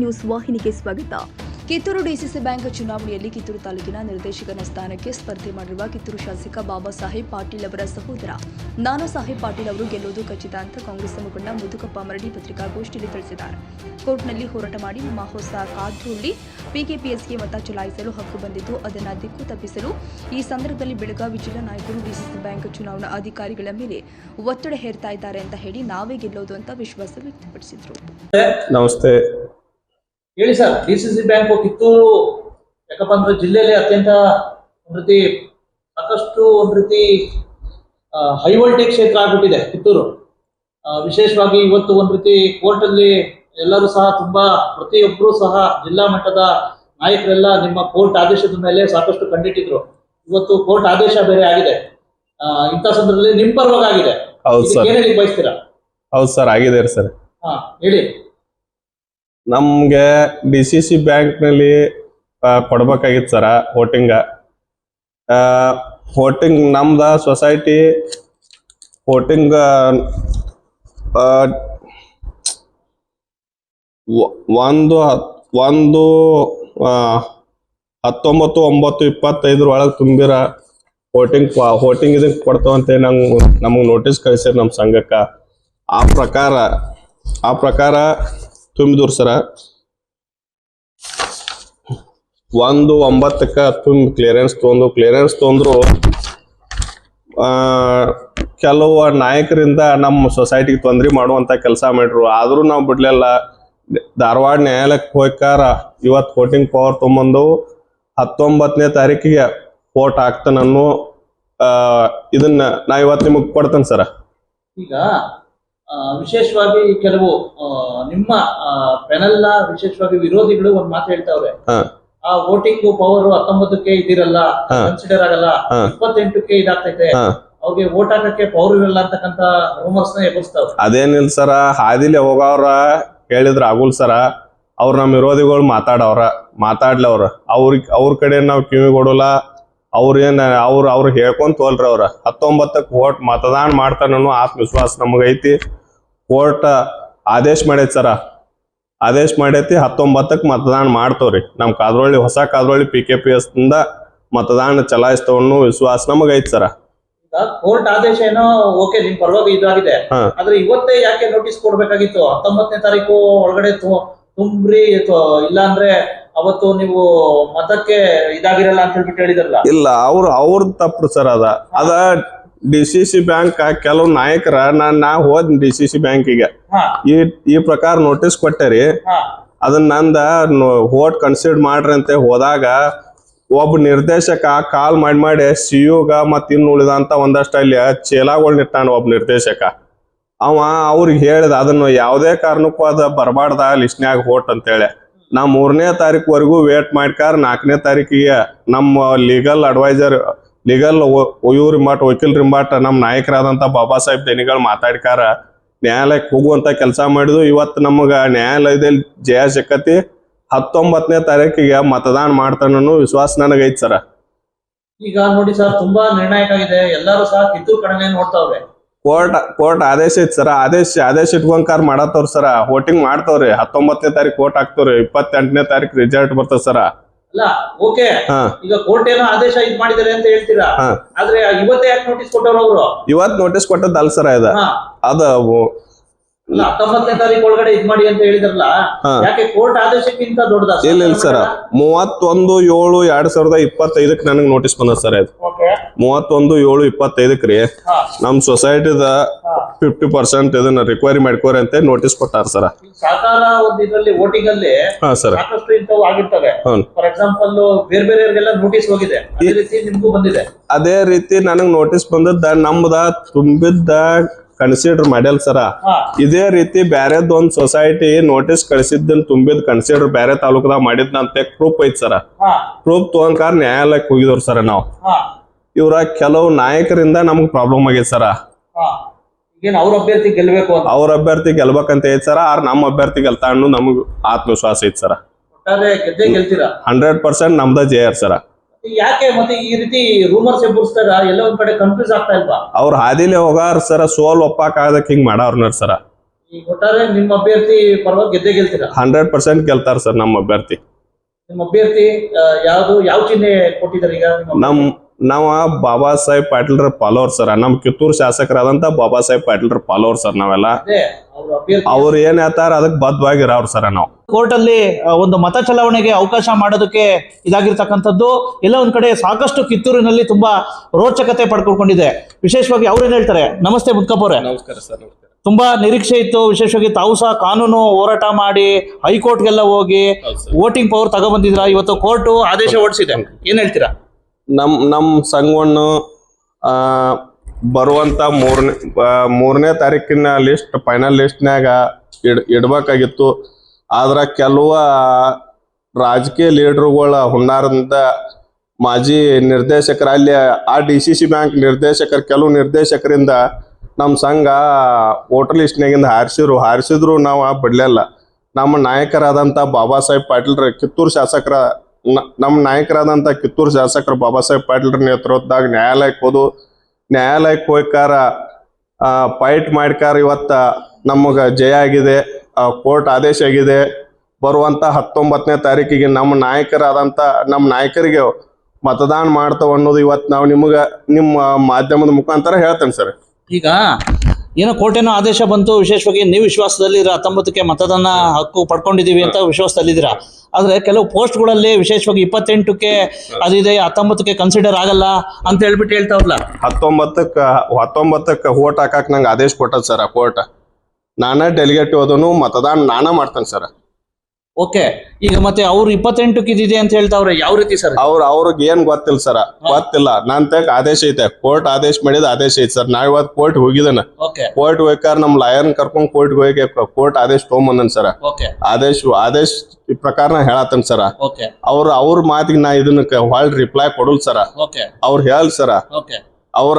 News ವಾಹಿನಿಗೆ ಸ್ವಾಗತ. Kittur DCC bank ಚುನಾವಣೆಯಲ್ಲಿ ಕಿತ್ತೂರು ತಾಲೂಕಿನ ನಿರ್ದೇಶಕನ ಸ್ಥಾನಕ್ಕೆ ಸ್ಪರ್ಧೆ ಮಾಡಿರುವ ಕಿತ್ತೂರು ಶಾಸಕ ಬಾಬಾ ಸಾಹೇಬ್ ಪಾಟೀಲ್ ಅವರ ಸಹೋದರ. ನಾನಾ ಸಾಹೇಬ್ ಪಾಟೀಲ್ ಅವರು ಗೆಲ್ಲುವುದು ಖಚಿತ ಅಂತ ಕಾಂಗ್ರೆಸ್ ಮುಖಂಡ ಮುದುಕಪ್ಪ ಮರಡಿ ಪತ್ರಿಕಾಗೋಷ್ಠಿಯಲ್ಲಿ ತಿಳಿಸಿದ್ದಾರೆ. ಕೋರ್ಟ್ನಲ್ಲಿ ಹೋರಾಟ ಮಾಡಿ ನಮ್ಮ ಹೊಸ ಪಿಕೆಪಿಎಸ್ ಪಿಕೆಪಿಎಸ್ಗೆ ಮತ ಚಲಾಯಿಸಲು ಹಕ್ಕು ಬಂದಿದ್ದು, ಅದನ್ನು ದಿಕ್ಕು ತಪ್ಪಿಸಲು ಈ ಸಂದರ್ಭದಲ್ಲಿ ಬೆಳಗಾವಿ ಜಿಲ್ಲಾ ನಾಯಕರು ಡಿಸಿಸಿ ಬ್ಯಾಂಕ್ ಚುನಾವಣಾ ಅಧಿಕಾರಿಗಳ ಮೇಲೆ ಒತ್ತಡ ಹೇರ್ತಾ ಇದ್ದಾರೆ ಅಂತ ಹೇಳಿ ನಾವೇ ಗೆಲ್ಲೋದು ಅಂತ ವಿಶ್ವಾಸ ವ್ಯಕ್ತಪಡಿಸಿದರು. ನಮಸ್ತೆ. ಹೇಳಿ sir D C C bank Kittur ಯಾಕಪ್ಪ ಅಂದ್ರೆ ಜಿಲ್ಲೆಯಲ್ಲಿ ಅತ್ಯಂತ ಒಂದ್ ರೀತಿ ಸಾಕಷ್ಟು ಒಂದ್ ರೀತಿ ಹೈ ವೋಲ್ಟೇಜ್ ಕ್ಷೇತ್ರ ಆಗ್ಬಿಟ್ಟಿದೆ ಕಿತ್ತೂರು. ವಿಶೇಷವಾಗಿ ಇವತ್ತು ಒಂದ್ ರೀತಿ ಕೋರ್ಟ್ ಅಲ್ಲಿ ಎಲ್ಲರೂ ಸಹ ತುಂಬಾ ಪ್ರತಿಯೊಬ್ಬರು ಸಹ ಜಿಲ್ಲಾ ಮಟ್ಟದ ನಾಯಕರೆಲ್ಲ ನಿಮ್ಮ ಕೋರ್ಟ್ ಆದೇಶದ ಮೇಲೆ ಸಾಕಷ್ಟು ಕಂಡಿಟ್ಟಿದ್ರು. ಇವತ್ತು ಕೋರ್ಟ್ ಆದೇಶ ಬೇರೆ ಆಗಿದೆ. ಇಂಥ ಸಂದರ್ಭದಲ್ಲಿ ನಿಮ್ ಪರವಾಗಿ ಆಗಿದೆ. ಹೌದು ಸರ್. ಏನ್ ಹೇಳಿ ಬಯಸ್ತೀರಾ? ಹೌದು ಸರ್ ಆಗಿದೆ ಸರ್. ಹಾ ಹೇಳಿ. ನಮ್ಗೆ ಡಿ ಸಿ ಸಿ ಬ್ಯಾಂಕ್ನಲ್ಲಿ ಕೊಡ್ಬೇಕಾಗಿತ್ತು ಸರ, ವೋಟಿಂಗ. ವೋಟಿಂಗ್ ನಮ್ದ ಸೊಸೈಟಿ, ವೋಟಿಂಗ್ ಒಂದು ಒಂದು ಹತ್ತೊಂಬತ್ತು, ಒಂಬತ್ತು, ಇಪ್ಪತ್ತೈದರ ಒಳಗೆ ತುಂಬಿರ ವೋಟಿಂಗ್ ವೋಟಿಂಗ್ ಇದಕ್ಕೆ ಕೊಡ್ತಾವಂತೆ ನಂಗೆ, ನಮಗೆ ನೋಟಿಸ್ ಕಳಿಸ್ಯಾರ ನಮ್ಮ ಸಂಘಕ್ಕೆ. ಆ ಪ್ರಕಾರ ಆ ಪ್ರಕಾರ ಸರ ಒಂದು ಒಂಬತ್ತಕ್ಕೆ ತುಂಬ ಕ್ಲಿಯರೆನ್ಸ್ ತೊಗೊಂಡು ಕ್ಲಿಯರೆನ್ಸ್ ಆ, ಕೆಲವು ನಾಯಕರಿಂದ ನಮ್ಮ ಸೊಸೈಟಿಗೆ ತೊಂದರೆ ಮಾಡುವಂತ ಕೆಲಸ ಮಾಡ್ರು ಆದರೂ ನಾವು ಬಿಡ್ಲಿಲ್ಲ. ಧಾರವಾಡ ನ್ಯಾಯಾಲಯಕ್ಕೆ ಹೋಗ್ಕಾರ ಇವತ್ತು ಕೋಟಿಂಗ್ ಪವರ್ ತೊಗೊಂಬಂದು ಹತ್ತೊಂಬತ್ತನೇ ತಾರೀಕಿಗೆ ಕೋರ್ಟ್ ಹಾಕ್ತಾನನ್ನು ಇದನ್ನ ನಾ ಇವತ್ತು ನಿಮಗೆ ಕೊಡ್ತೇನೆ ಸರ. ಈಗ ವಿಶೇಷವಾಗಿ ಕೆಲವು ನಿಮ್ಮ ಪೆನಲ್ನ ವಿಶೇಷವಾಗಿ ವಿರೋಧಿಗಳು ಒಂದ್ ಮಾತು ಹೇಳ್ತಾವ್ರೆ. ಆ ವೋಟಿಂಗ್ ಪವರ್ ಹತ್ತೊಂಬತ್ತಕ್ಕೆ ಇದಿರಲ್ಲ ಕನ್ಸಿಡರ್ ಆಗಲ್ಲ. ಇಪ್ಪತ್ತೆಂಟಕ್ಕೆ ಇದಾಗ್ತೈತೆ. ಅವ್ರಿಗೆ ವೋಟ್ ಹಾಕಕ್ಕೆ ಪವರ್ ಇರಲ್ಲ ಅಂತಕ್ಕಂತ ರೂಮರ್ಸ್ನ ಎಬ್ಬಿಸ್ತಾವ್ರೆ. ಅದೇನಿಲ್ಲ ಸರ ಹಾದಿಲಿ ಹೋಗವ್ರ ಹೇಳಿದ್ರ ಆಗುಲ್ ಸರ ಅವ್ರ ನಮ್ಮ ವಿರೋಧಿಗಳು ಮಾತಾಡವ್ರ ಮಾತಾಡ್ಲವ್ರ. ಅವ್ರ ಅವ್ರಿಗೆ ಅವ್ರ ಕಡೆ ನಾವು ಕಿವಿ ಕೊಡಲ್ಲ ಅವ್ರೇನ್ ಅವ್ರ ಅವ್ರು ಹೇಳ್ಕೊಂತ ಹೋಲ್ರಿ ಅವ್ರ. ಹತ್ತೊಂಬತ್ತಕ್ಕೆ ವೋಟ್ ಮತದಾನ ಮಾಡ್ತಾನೋ ಆತ್ಮವಿಶ್ವಾಸ ನಮಗೈತಿ ಕೋರ್ಟ್ ಆದೇಶ ಮಾಡೈತಿ ಸರ. ಆದೇಶ ಮಾಡೈತಿ ಹತ್ತೊಂಬತ್ತಕ್ಕೆ ಮತದಾನ ಮಾಡ್ತವ್ರಿ. ನಮ್ ಕಾದ್ರೊಳ್ಳಿ ಹೊಸ Kadrolli P K P S ಮತದಾನ ಚಲಾಯಿಸ್ತವನ್ನು ವಿಶ್ವಾಸ ನಮಗೈತಿ ಸರ. ಕೋರ್ಟ್ ಆದೇಶ ಏನೋ ಓಕೆ ನಿಮ್ ಪರವಾಗಿ ಇದಾಗಿದೆ. ಆದ್ರೆ ಇವತ್ತೇ ಯಾಕೆ ನೋಟಿಸ್ ಕೊಡ್ಬೇಕಾಗಿತ್ತು? ಹತ್ತೊಂಬತ್ತನೇ ತಾರೀಕು ಒಳಗಡೆ ತುಂಬ್ರಿ ಇಲ್ಲ ಅಂದ್ರೆ ಅವತ್ತು ನೀವು ಮತಕ್ಕೆ ಇದಾಗಿರಲ್ಲ ಅಂತ ಹೇಳ್ಬಿಟ್ಟು ಹೇಳಿದ್ರಲ್ಲ? ಇಲ್ಲ ಅವ್ರು ಅವ್ರ ತಪ್ಪು ಸರ್ ಅದ. ಅದ ಡಿ ಸಿ ಸಿ ಬ್ಯಾಂಕ್ ಕೆಲವು ನಾಯಕರ ನಾನ್ ನಾ ಹೋದ್ ಡಿ ಸಿ ಸಿ ಬ್ಯಾಂಕಿಗೆ ಹಾ. ಈ ಈ ಪ್ರಕಾರ ನೋಟಿಸ್ ಕೊಟ್ಟರಿ. ಹಾ. ಅದನ್ನ ನಂದ ವೋಟ್ ಕನ್ಸಿಡರ್ ಮಾಡ್ರಿ ಅಂತ ಹೋದಾಗ ಒಬ್ಬ ನಿರ್ದೇಶಕ ಕಾಲ್ ಮಾಡಿ ಮಾಡಿ ಸಿ ಯುಗ ಮತ್ತ ಇನ್ನು ಉಳಿದಂತ ಒಂದಷ್ಟು ಅಲ್ಲಿ ಚೇಲಾಗೋಳ್ ನಿಟ್ಟಾನ ಒಬ್ಬ ನಿರ್ದೇಶಕ. ಅವ ಅವ್ರಿಗೆ ಹೇಳಿದ ಅದನ್ನು ಯಾವುದೇ ಕಾರಣಕ್ಕೂ ಅದ ಬರಬಾರ್ದ ಲಿಸ್ಟ್ನ್ಯಾಗ ವೋಟ್ ಅಂತೇಳಿ. ನಾ ಮೂರನೇ ತಾರೀಕುವರೆಗೂ ವೇಟ್ ಮಾಡ್ಕಾರ ನಾಲ್ಕನೇ ತಾರೀಕಿಗೆ ನಮ್ಮ ಲೀಗಲ್ ಅಡ್ವೈಸರ್ ಲೀಗಲ್ ಒಯ್ಯೂರ್ ಮಠ ವಕೀಲ್ ರಿಂಬಾಟ್ ನಮ್ಮ ನಾಯಕರಾದಂಥ ಬಾಬಾ ಸಾಹೇಬ್ ದನಿಗಳು ಮಾತಾಡ್ಕಾರ ನ್ಯಾಯಾಲಯಕ್ಕೆ ಹೋಗುವಂಥ ಕೆಲಸ ಮಾಡಿದ್ವು. ಇವತ್ತು ನಮಗೆ ನ್ಯಾಯಾಲಯದಲ್ಲಿ ಜಯ ಸಿಕ್ಕತಿ. ಹತ್ತೊಂಬತ್ತನೇ ತಾರೀಕಿಗೆ ಮತದಾನ ಮಾಡ್ತಾನೂ ವಿಶ್ವಾಸ ನನಗೈತೆ ಸರ. ಈಗ ನೋಡಿ ಸರ್, ತುಂಬಾ ನಿರ್ಣಾಯಕ ಇದೆ ಎಲ್ಲರೂ ಸಹ ಕಿತ್ತೂರು ಕಡೆನೇ ನೋಡ್ತಾವ್ರೆ. ಕೋರ್ಟ್ ಕೋರ್ಟ್ ಆದೇಶ ಐತಿ ಸರ. ಆದೇಶ ಆದೇಶ ಇಟ್ಕೊಂಡ್ಕಾರ ಮಾಡತ್ತವ್ರ ಸರ. ವೋಟಿಂಗ್ ಮಾಡ್ತಾವ್ರಿ. ಹತ್ತೊಂಬತ್ತನೇ ತಾರೀಕು ಕೋರ್ಟ್ ಹಾಕ್ತವ್ರಿ. ಇಪ್ಪತ್ತೆಂಟನೇ ತಾರೀಕು ರಿಸಲ್ಟ್ ಬರ್ತದ ಸರ. ಅಲ್ಲ ಓಕೆ. ಹಾ. ಈಗ ಕೋರ್ಟ್ ಏನೋ ಆದೇಶ ಇದ್ ಅಂತ ಹೇಳ್ತೀರಾ? ಆದ್ರೆ ಇವತ್ತೇ ಯಾಕೆ ನೋಟಿಸ್ ಕೊಟ್ಟವ್ರು ಅವರು? ಇವತ್ ನೋಟಿಸ್ ಕೊಟ್ಟದ್ದಲ್ಲ ಸರ ಇದು. ಅದ ಅಲ್ಲ ಹತ್ತೊಂಬತ್ತನೇ ತಾರೀಕು ಒಳಗಡೆ ಇದ್ ಮಾಡಿ ಅಂತ ಹೇಳಿದ್ರಲ್ಲ ಯಾಕೆ ಕೋರ್ಟ್ ಆದೇಶಕ್ಕಿಂತ ದೊಡ್ಡದ? ಇಲ್ಲ ಇಲ್ಲ ಸರ. ಮೂವತ್ತೊಂದು ಏಳು ಎರಡ್ ಸಾವಿರದ ಇಪ್ಪತ್ತೈದಕ್ಕೆ ನನಗೆ ನೋಟಿಸ್ ಬಂದದ ಸರ್ ಅದು. ಮೂವತ್ತೊಂದು ಏಳು ಇಪ್ಪತ್ತೈದಕ್ಕೆ ರೀ. ನಮ್ ಸೊಸೈಟಿದ ಫಿಫ್ಟಿ ಪರ್ಸೆಂಟ್ ಇದನ್ನ ರಿಕ್ವೈರಿ ಮಾಡ್ಕೋರಿ ಅಂತ ನೋಟಿಸ್ ಕೊಟ್ಟಾರ ಸರ. ಈಗ ಸಹಕಾರ ಒಂದು ಇದ್ರಲ್ಲಿ ವೋಟಿಂಗ್ ಅಲ್ಲಿ ಹಾ ಸರ್. ಸಾಕಷ್ಟು ಇಂಥವು ಆಗಿರ್ತವೆ. ಹ್ಮ್. ಫಾರ್ ಎಕ್ಸಾಂಪಲ್ ಬೇರೆ ಬೇರೆಯವ್ರಿಗೆಲ್ಲ ನೋಟಿಸ್ ಹೋಗಿದೆ. ಅದೇ ರೀತಿ ನಿಮ್ಗೂ ಬಂದಿದೆ. ಅದೇ ರೀತಿ ನನಗ್ ನೋಟಿಸ್ ಬಂದದ್ದ ನಮ್ದ ತುಂಬಿದ್ದ ಕನ್ಸಿಡರ್ ಮಾಡ್ಯಲ್ ಸರ ಇದೇ ರೀತಿ ಬ್ಯಾರೆದ್ ಒಂದ್ ಸೊಸೈಟಿ ನೋಟಿಸ್ ಕಳಿಸಿದ್ದನ್ ತುಂಬಿದ್ ಕನ್ಸಿಡರ್ ಬ್ಯಾರೆ ತಾಲೂಕದಾಗ ಮಾಡಿದ್ನಂತೆ ಪ್ರೂಫ್ ಐತ್ ಸರ ಪ್ರೂಫ್ ತಗೊಂಡ್ಕಾರ ನ್ಯಾಯಾಲಯಕ್ಕೆ ಹೋಗಿದ್ರು ಸರ ನಾವು. ಇವ್ರ ಕೆಲವು ನಾಯಕರಿಂದ ನಮ್ಗ್ ಪ್ರಾಬ್ಲಮ್ ಆಗೈತೆ ಸರ ಅವ್ರ ಅಭ್ಯರ್ಥಿ ಗೆಲ್ಬೇಕು ಅಂತ. ಅವ್ರ ಅಭ್ಯರ್ಥಿ ಗೆಲ್ಬೇಕಂತ ಐತ್ ಸರ ಆರ್ ನಮ್ಮ ಅಭ್ಯರ್ಥಿ ಗೆಲ್ತಾ ಅನ್ನೋ ನಮಗ್ ಆತ್ಮವಿಶ್ವಾಸ ಐತ್ ಸರ ಹಂಡ್ರೆಡ್ ಪರ್ಸೆಂಟ್ ನಮ್ದ ಜಯರ್ ಸರ ಯಾಕೆ ಮತ್ತೆ ಈ ರೀತಿ ರೂಮರ್ಸ್ ಎಬ್ಬರ್ಸ್ತಾರ ಎಲ್ಲ ಒಂದ್ ಕಡೆ ಕನ್ಫ್ಯೂಸ್ ಆಗ್ತಾ ಇಲ್ವಾ? ಅವ್ರ ಹಾದಿಲೆ ಹೋಗಾರ ಸರ ಸೋಲ್ ಒಪ್ಪಾಕ ಆಗದಕ್ ಹಿಂಗ್ ಮಾಡವ್ರನ್ನ ಸರ. ಈಗ ಒಟ್ಟಾರೆ ನಿಮ್ಮ ಅಭ್ಯರ್ಥಿ ಪರವಾಗಿ ಗೆದ್ದೆ ಗೆಲ್ತೀರಾ? ಹಂಡ್ರೆಡ್ ಪರ್ಸೆಂಟ್ ಗೆಲ್ತಾರ ಸರ್ ನಮ್ಮ ಅಭ್ಯರ್ಥಿ. ನಿಮ್ಮ ಅಭ್ಯರ್ಥಿ ಆ, ಯಾವ್ದು ಯಾವ ಚಿಹ್ನೆ ಕೊಟ್ಟಿದ್ದಾರೆ ಈಗ ನಮ್ಮ ನಮ್ ನಾವ ಬಾಬಾ ಸಾಹೇಬ್ ಪಾಟೀಲ್ರ ಫಾಲೋವರ್ ಸರ್. ನಮ್ ಕಿತ್ತೂರು ಶಾಸಕರಾದಂತ ಬಾಬಾ ಸಾಹೇಬ್ ಪಾಟೀಲ್ರ ಪಾಲೋರ್ ಸರ್ ನಾವೆಲ್ಲ. ಅವ್ರ ಏನ್ ಹೇಳ್ತಾರ ಅದಕ್ ಬದ್ಧವಾಗಿರೋರ್ ಸರ್ ನಾವು. ಕೋರ್ಟ್ ಅಲ್ಲಿ ಒಂದು ಮತ ಚಲಾವಣೆಗೆ ಅವಕಾಶ ಮಾಡೋದಕ್ಕೆ ಇದಾಗಿರ್ತಕ್ಕಂಥದ್ದು. ಎಲ್ಲ ಒಂದ್ ಕಡೆ ಸಾಕಷ್ಟು ಕಿತ್ತೂರಿನಲ್ಲಿ ತುಂಬಾ ರೋಚಕತೆ ಪಡ್ಕೊಂಡಿದೆ ವಿಶೇಷವಾಗಿ ಅವ್ರೇನ್ ಹೇಳ್ತಾರೆ? ನಮಸ್ತೆ ಮುದ್ಕಪ್ಪ ನಮಸ್ಕಾರ ಸರ್ ತುಂಬಾ ನಿರೀಕ್ಷೆ ಇತ್ತು. ವಿಶೇಷವಾಗಿ ತಾವು ಸಹ ಕಾನೂನು ಹೋರಾಟ ಮಾಡಿ ಹೈಕೋರ್ಟ್ಗೆಲ್ಲ ಹೋಗಿ ವೋಟಿಂಗ್ ಪವರ್ ತಗೊಬಂದಿದ್ರ ಇವತ್ತು ಕೋರ್ಟ್ ಆದೇಶ ಹೊರಡಿಸಿದೆ ಏನ್ ಹೇಳ್ತೀರಾ? ನಮ್ ನಮ್ ಸಂಘವನ್ನು ಬರುವಂತ ಮೂರನೇ ಮೂರನೇ ತಾರೀಕಿನ ಲಿಸ್ಟ್ ಫೈನಲ್ ಲಿಸ್ಟ್ನ್ಯಾಗ ಇಡ್, ಇಡ್ಬೇಕಾಗಿತ್ತು. ಆದ್ರ ಕೆಲವು ರಾಜಕೀಯ ಲೀಡರ್ಗಳ ಹುನ್ನಾರದಿಂದ ಮಾಜಿ ನಿರ್ದೇಶಕರ, ಅಲ್ಲಿ ಆ ಡಿ ಸಿ ಸಿ ಬ್ಯಾಂಕ್ ನಿರ್ದೇಶಕರು, ಕೆಲವು ನಿರ್ದೇಶಕರಿಂದ ನಮ್ಮ ಸಂಘ ವೋಟರ್ ಲಿಸ್ಟ್ನಾಗಿಂದ ಹಾರಿಸಿದ್ರು. ಹಾರಿಸಿದ್ರು ನಾವು ಬಿಡ್ಲಿಲ್ಲ ನಮ್ಮ ನಾಯಕರಾದಂಥ ಬಾಬಾ ಸಾಹೇಬ್ ಪಾಟೀಲ್ರ ಕಿತ್ತೂರು ಶಾಸಕರ ನಮ್ಮ ನಾಯಕರಾದಂಥ ಕಿತ್ತೂರು ಶಾಸಕರು ಬಾಬಾ ಸಾಹೇಬ್ ಪಾಟೀಲ್ರ ನೇತೃತ್ವದಾಗ ನ್ಯಾಯಾಲಯಕ್ಕೆ ಹೋದು ನ್ಯಾಯಾಲಯಕ್ಕೆ ಹೋಗ್ಕಾರ ಫೈಟ್ ಮಾಡ್ಕಾರ ಇವತ್ತ ನಮಗೆ ಜಯ ಆಗಿದೆ ಕೋರ್ಟ್ ಆದೇಶ ಆಗಿದೆ. ಬರುವಂತ ಹತ್ತೊಂಬತ್ತನೇ ತಾರೀಕಿಗೆ ನಮ್ಮ ನಾಯಕರಾದಂಥ ನಮ್ಮ ನಾಯಕರಿಗೆ ಮತದಾನ ಮಾಡ್ತಾವ ಅನ್ನೋದು ಇವತ್ತು ನಾವು ನಿಮಗೆ ನಿಮ್ಮ ಮಾಧ್ಯಮದ ಮುಖಾಂತರ ಹೇಳ್ತೇನೆ ಸರ್. ಈಗ ಏನೋ ಕೋರ್ಟೇನೋ ಆದೇಶ ಬಂತು, ವಿಶೇಷವಾಗಿ ನೀವು ವಿಶ್ವಾಸದಲ್ಲಿರ ಹತ್ತೊಂಬತ್ತಕ್ಕೆ ಮತದಾನ ಹಕ್ಕು ಪಡ್ಕೊಂಡಿದ್ದೀವಿ ಅಂತ ವಿಶ್ವಾಸದಲ್ಲಿದ್ದೀರಾ? ಆದರೆ ಕೆಲವು ಪೋಸ್ಟ್ಗಳಲ್ಲಿ ವಿಶೇಷವಾಗಿ ಇಪ್ಪತ್ತೆಂಟಕ್ಕೆ ಅದಿದೆ ಹತ್ತೊಂಬತ್ತಕ್ಕೆ ಕನ್ಸಿಡರ್ ಆಗಲ್ಲ ಅಂತ ಹೇಳ್ಬಿಟ್ಟು ಹೇಳ್ತಾವಲ್ಲ ಹತ್ತೊಂಬತ್ತಕ್ಕೆ ಹತ್ತೊಂಬತ್ತಕ್ಕೆ ಓಟ್ ಹಾಕಕ್ ನಂಗೆ ಆದೇಶ ಕೊಟ್ಟದ ಸರ್ ಕೋರ್ಟ್ ನಾನೇ ಡೆಲಿಗೇಟ್ ಹೋದನು, ಮತದಾನ ನಾನೇ ಮಾಡ್ತೇನೆ ಸರ್ ಓಕೆ ಈಗ ಮತ್ತೆ ಅವ್ರು ಇಪ್ಪತ್ತೆಂಟಕ್ಕೆ ಇದಿದೆ ಅಂತ ಹೇಳ್ತಾವ್ರೆ ಯಾವ ರೀತಿ ಸರ್? ಅವ್ರ ಅವ್ರಿಗೆ ಏನ್ ಗೊತ್ತಿಲ್ಲ ಸರ್ ಗೊತ್ತಿಲ್ಲ. ನಾನ್ ತಗ ಆದೇಶ ಐತೆ ಕೋರ್ಟ್ ಆದೇಶ ಮಾಡಿದ ಆದೇಶ ಐತೆ ಸರ್. ನಾ ಇವತ್ತು ಕೋರ್ಟ್ ಹೋಗಿದಾನ ಕೋರ್ಟ್ ಹೋಗ್ಕಾರ ನಮ್ ಲಾಯರ್ ಕರ್ಕೊಂಡ್ ಕೋರ್ಟ್ ಹೋಗಿ ಕೋರ್ಟ್ ಆದೇಶ ತಗೊಂಬಂದನ್ ಸರ್. ಆದೇಶ ಆದೇಶ ಪ್ರಕಾರ ನಾ ಹೇಳತ್ತನ್ ಸರ್. ಅವ್ರ ಅವ್ರ ಮಾತಿಗೆ ನಾ ಇದನ್ನ ಹೊಳ್ ರಿಪ್ಲೈ ಕೊಡಲ್ ಸರ. ಅವ್ರು ಹೇಳ ಸರ. ಅವರ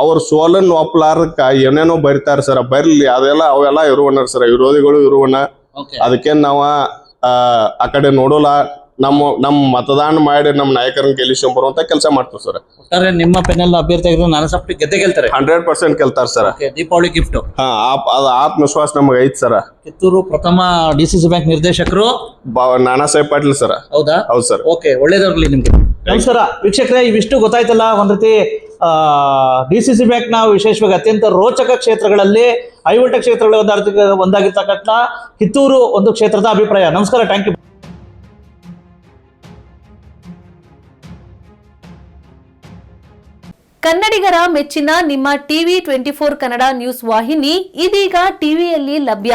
ಅವ್ರ ಸೋಲನ್ ಒಪ್ಲಾರ್ದಕ್ಕ ಏನೇನೋ ಬರಿತಾರ ಸರ್. ಬರ್ಲಿ ಅದೆಲ್ಲ ಅವೆಲ್ಲ ಇರುವಣ್ಣ ಸರ್. ವಿರೋಧಿಗಳು ಇರುವಣ್ಣ. ಅದಕ್ಕೆ ನಾವ ಆ, ಕಡೆ ನೋಡೋಲ್ಲ. ನಮ್ಮ ನಮ್ಮ ಮತದಾನ ಮಾಡಿ ನಮ್ಮ ನಾಯಕರನ್ನ ಗೆಲ್ಲಿಸ್ಕೊಂಡ್ ಅಂತ ಕೆಲಸ ಮಾಡ್ತಾರೆ ಸರ್. ಒಟ್ಟಾರೆ ನಿಮ್ಮ ಪೆನಲ್ ಅಭ್ಯರ್ಥಿ ಆಗಿದ್ರೆ ನಾನು ಸಪ್ಟಿ ಗೆದ್ದೆ ಗೆಲ್ತಾರೆ. ಹಂಡ್ರೆಡ್ ಪರ್ಸೆಂಟ್ ಗೆಲ್ತಾರೆ ಸರ್. ದೀಪಾವಳಿ ಗಿಫ್ಟ್ ಹಾ ಆ ಅದ್ ಆತ್ಮವಿಶ್ವಾಸ ನಮಗೆ ಐತ್ ಸರ್. ಕಿತ್ತೂರು ಪ್ರಥಮ ಡಿ ಸಿ ಸಿ ಬ್ಯಾಂಕ್ ನಿರ್ದೇಶಕರು. ನಾನಾ ಸಾಹೇಬ್ ಪಾಟೀಲ್ ಸರ್. ಹೌದಾ? ಹೌದು ಸರ್. ಓಕೆ ಒಳ್ಳೇದಾಗ್ಲಿ ನಿಮ್ಗೆ. ನಮಸ್ಕಾರ. ವೀಕ್ಷಕರೇ ಇವಿಷ್ಟು ಗೊತ್ತಾಯ್ತಲ್ಲ ಒಂದ್ ರೀತಿ ಡಿ ಸಿ ಸಿ ಬ್ಯಾಂಕ್ನ ವಿಶೇಷವಾಗಿ ಅತ್ಯಂತ ರೋಚಕ ಕ್ಷೇತ್ರಗಳಲ್ಲಿ ಐವಟ ಕ್ಷೇತ್ರಗಳ ಒಂದಾಗಿ ಒಂದಾಗಿರ್ತಕ್ಕಂಥ ಕಿತ್ತೂರು ಒಂದು ಕ್ಷೇತ್ರದ ಅಭಿಪ್ರಾಯ. ನಮಸ್ಕಾರ ಥ್ಯಾಂಕ್ ಯು ಕನ್ನಡಿಗರ ಮೆಚ್ಚಿನ ನಿಮ್ಮ TV twenty four Kannada news ವಾಹಿನಿ ಇದೀಗ ಟಿವಿಯಲ್ಲಿ ಲಭ್ಯ.